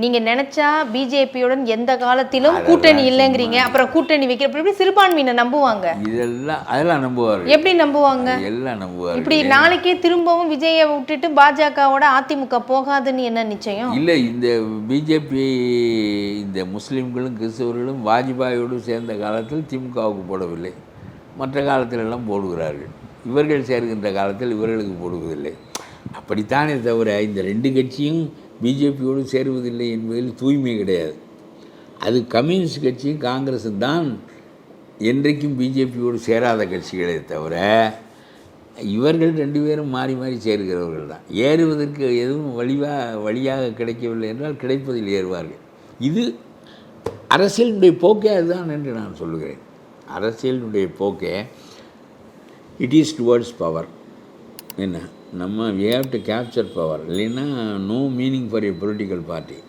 நீங்க நினைச்சா பிஜேபியுடன் எந்த காலத்திலும் கூட்டணி இல்லைங்கிறீங்க. அப்புறம் கூட்டணி வைக்கிற எப்படி சிறுபான்மையினர் நம்புவாங்க? இதெல்லாம் அதெல்லாம் நம்புவார்கள் எப்படி நம்புவாங்க? எல்லாம் நம்புவார்கள் இப்படி நாளைக்கே திரும்பவும் விஜயை விட்டுட்டு பாஜகவோட அதிமுக போகாதுன்னு என்ன நிச்சயம்? இல்லை இந்த பிஜேபி இந்த முஸ்லீம்களும் கிறிஸ்தவர்களும் வாஜ்பாயோடு சேர்ந்த காலத்தில் திமுகவுக்கு போடவில்லை. மற்ற காலத்திலெல்லாம் போடுகிறார்கள். இவர்கள் சேர்கின்ற காலத்தில் இவர்களுக்கு போடுவதில்லை. அப்படித்தானே தவிர இந்த ரெண்டு கட்சியும் பிஜேபியோடு சேருவதில்லை என்பதில் தூய்மை கிடையாது. அது கம்யூனிஸ்ட் கட்சியும் காங்கிரஸும் தான் என்றைக்கும் பிஜேபியோடு சேராத கட்சிகளே தவிர இவர்கள் ரெண்டு பேரும் மாறி மாறி சேருகிறவர்கள் தான். ஏறுவதற்கு எதுவும் வழிவா வழியாக கிடைக்கவில்லை என்றால் கிடைப்பதில் ஏறுவார்கள். இது அரசியலினுடைய போக்கே அதுதான் என்று நான் சொல்லுகிறேன். அரசியலினுடைய போக்கே இட் இஸ் டுவர்ட்ஸ் பவர் என்ன? நம்ம we have to capture power இல்லைன்னா no meaning for a political party